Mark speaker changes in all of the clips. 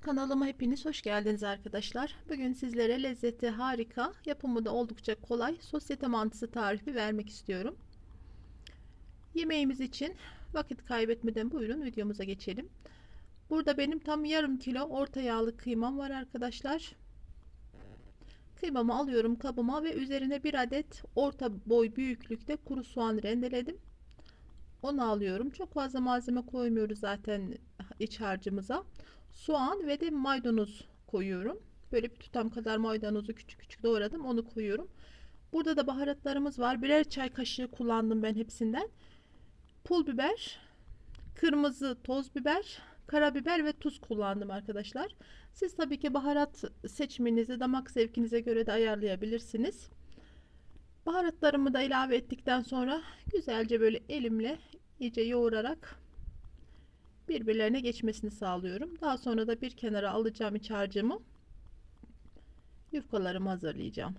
Speaker 1: Kanalıma hepiniz hoş geldiniz arkadaşlar. Bugün sizlere lezzeti harika, yapımı da oldukça kolay sosyete mantısı tarifi vermek istiyorum. Yemeğimiz için vakit kaybetmeden buyurun videomuza geçelim. Burada benim tam yarım kilo orta yağlı kıymam var arkadaşlar. Kıymamı alıyorum kabıma ve üzerine bir adet orta boy büyüklükte kuru soğan rendeledim. Onu alıyorum. Çok fazla malzeme koymuyoruz zaten iç harcımıza soğan ve de maydanoz koyuyorum. Böyle bir tutam kadar maydanozu küçük küçük doğradım. Onu koyuyorum. Burada da baharatlarımız var. Birer çay kaşığı kullandım ben hepsinden. Pul biber, kırmızı toz biber, karabiber ve tuz kullandım arkadaşlar. Siz tabii ki baharat seçiminizi damak zevkinize göre de ayarlayabilirsiniz. Baharatlarımı da ilave ettikten sonra güzelce böyle elimle iyice yoğurarak birbirlerine geçmesini sağlıyorum. Daha sonra da bir kenara alacağım iç harcımı. Yufkalarımı hazırlayacağım.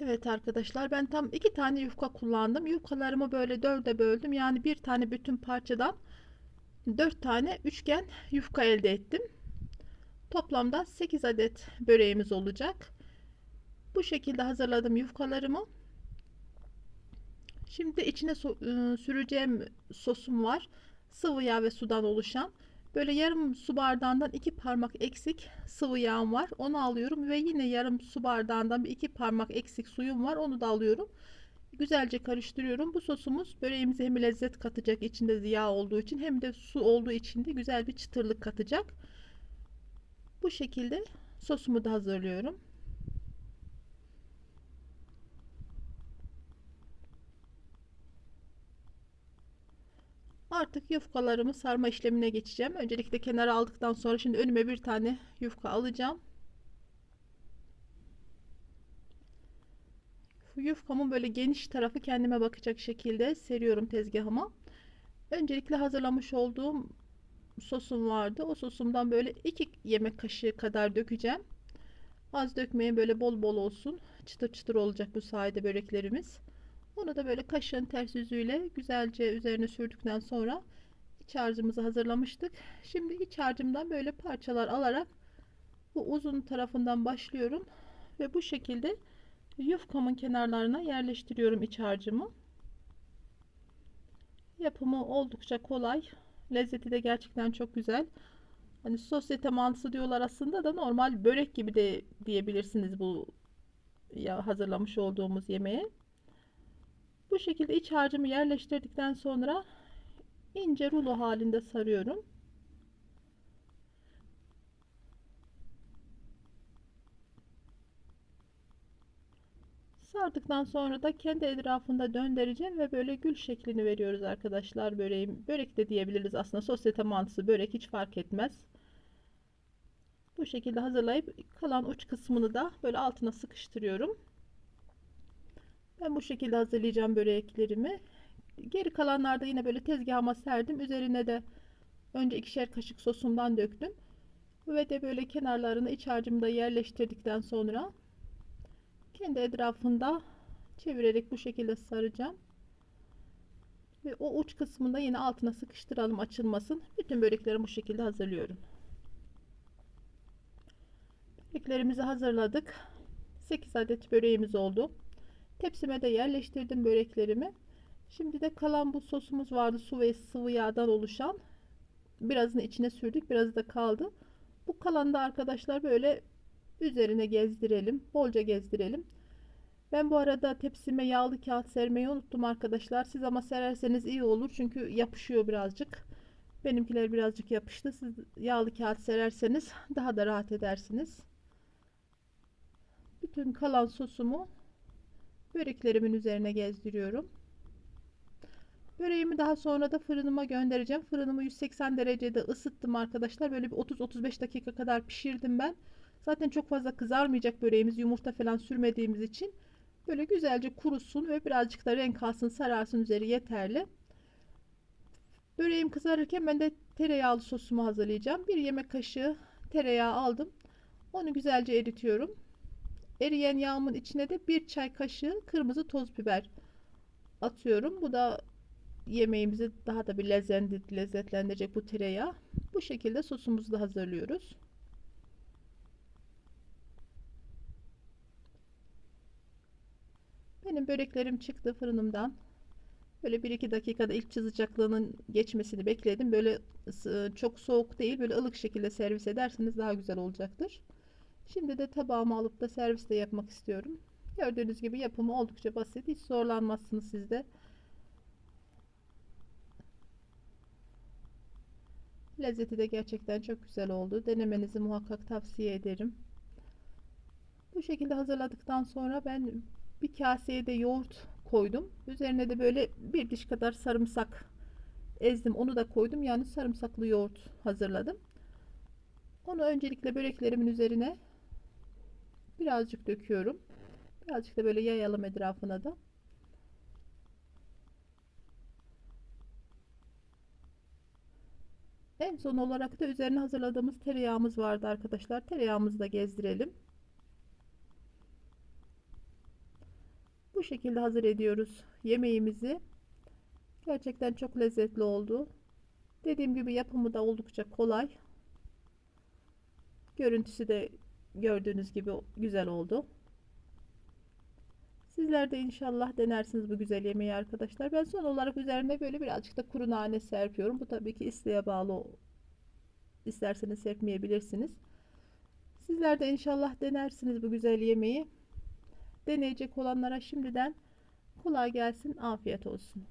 Speaker 1: Evet arkadaşlar ben tam iki tane yufka kullandım. Yufkalarımı böyle dörde böldüm. Yani bir tane bütün parçadan dört tane üçgen yufka elde ettim. Toplamda 8 adet böreğimiz olacak. Bu şekilde hazırladım yufkalarımı. Şimdi içine so ıı, süreceğim sosum var. Sıvı yağ ve sudan oluşan. Böyle yarım su bardağından iki parmak eksik sıvı yağım var. Onu alıyorum ve yine yarım su bardağından bir iki parmak eksik suyum var. Onu da alıyorum. Güzelce karıştırıyorum. Bu sosumuz böreğimize hem lezzet katacak içinde yağ olduğu için hem de su olduğu için de güzel bir çıtırlık katacak. Bu şekilde sosumu da hazırlıyorum. Artık yufkalarımı sarma işlemine geçeceğim. Öncelikle kenara aldıktan sonra şimdi önüme bir tane yufka alacağım. Yufkamın böyle geniş tarafı kendime bakacak şekilde seriyorum tezgahıma. Öncelikle hazırlamış olduğum sosum vardı. O sosumdan böyle iki yemek kaşığı kadar dökeceğim. Az dökmeyin böyle bol bol olsun. Çıtır çıtır olacak bu sayede böreklerimiz. Onu da böyle kaşığın ters yüzüyle güzelce üzerine sürdükten sonra iç harcımızı hazırlamıştık. Şimdi iç harcımdan böyle parçalar alarak bu uzun tarafından başlıyorum ve bu şekilde yufkamın kenarlarına yerleştiriyorum iç harcımı. Yapımı oldukça kolay. Lezzeti de gerçekten çok güzel. Hani sosyete mantısı diyorlar aslında da normal börek gibi de diyebilirsiniz bu ya hazırlamış olduğumuz yemeğe. Bu şekilde iç harcımı yerleştirdikten sonra ince rulo halinde sarıyorum. Sardıktan sonra da kendi etrafında döndüreceğim ve böyle gül şeklini veriyoruz arkadaşlar böreğim. Börek de diyebiliriz aslında sosyete mantısı börek hiç fark etmez. Bu şekilde hazırlayıp kalan uç kısmını da böyle altına sıkıştırıyorum. Ben bu şekilde hazırlayacağım böreklerimi. Geri kalanlarda yine böyle tezgahıma serdim. Üzerine de önce ikişer kaşık sosumdan döktüm. Ve de böyle kenarlarını iç harcımda yerleştirdikten sonra kendi etrafında çevirerek bu şekilde saracağım. Ve o uç kısmında yine altına sıkıştıralım açılmasın. Bütün böreklerimi bu şekilde hazırlıyorum. Böreklerimizi hazırladık. 8 adet böreğimiz oldu. Tepsime de yerleştirdim böreklerimi. Şimdi de kalan bu sosumuz vardı. Su ve sıvı yağdan oluşan. Birazını içine sürdük. Biraz da kaldı. Bu kalan da arkadaşlar böyle üzerine gezdirelim. Bolca gezdirelim. Ben bu arada tepsime yağlı kağıt sermeyi unuttum arkadaşlar. Siz ama sererseniz iyi olur. Çünkü yapışıyor birazcık. Benimkiler birazcık yapıştı. Siz yağlı kağıt sererseniz daha da rahat edersiniz. Bütün kalan sosumu böreklerimin üzerine gezdiriyorum. Böreğimi daha sonra da fırınıma göndereceğim. Fırınımı 180 derecede ısıttım arkadaşlar. Böyle bir 30-35 dakika kadar pişirdim ben. Zaten çok fazla kızarmayacak böreğimiz yumurta falan sürmediğimiz için. Böyle güzelce kurusun ve birazcık da renk alsın sararsın üzeri yeterli. Böreğim kızarırken ben de tereyağlı sosumu hazırlayacağım. Bir yemek kaşığı tereyağı aldım. Onu güzelce eritiyorum. Eriyen yağımın içine de bir çay kaşığı kırmızı toz biber atıyorum. Bu da yemeğimizi daha da bir lezzetlendirecek bu tereyağı. Bu şekilde sosumuzu da hazırlıyoruz. Benim böreklerim çıktı fırınımdan. Böyle 1-2 dakikada ilk sıcaklığının geçmesini bekledim. Böyle çok soğuk değil, böyle ılık şekilde servis ederseniz daha güzel olacaktır. Şimdi de tabağıma alıp da servis de yapmak istiyorum. Gördüğünüz gibi yapımı oldukça basit. Hiç zorlanmazsınız siz de. Lezzeti de gerçekten çok güzel oldu. Denemenizi muhakkak tavsiye ederim. Bu şekilde hazırladıktan sonra ben bir kaseye de yoğurt koydum. Üzerine de böyle bir diş kadar sarımsak ezdim. Onu da koydum. Yani sarımsaklı yoğurt hazırladım. Onu öncelikle böreklerimin üzerine birazcık döküyorum. Birazcık da böyle yayalım etrafına da. En son olarak da üzerine hazırladığımız tereyağımız vardı arkadaşlar. Tereyağımızı da gezdirelim. Bu şekilde hazır ediyoruz yemeğimizi. Gerçekten çok lezzetli oldu. Dediğim gibi yapımı da oldukça kolay. Görüntüsü de gördüğünüz gibi güzel oldu. Sizler de inşallah denersiniz bu güzel yemeği arkadaşlar. Ben son olarak üzerine böyle birazcık da kuru nane serpiyorum. Bu tabii ki isteğe bağlı. İsterseniz serpmeyebilirsiniz. Sizler de inşallah denersiniz bu güzel yemeği. Deneyecek olanlara şimdiden kolay gelsin, afiyet olsun.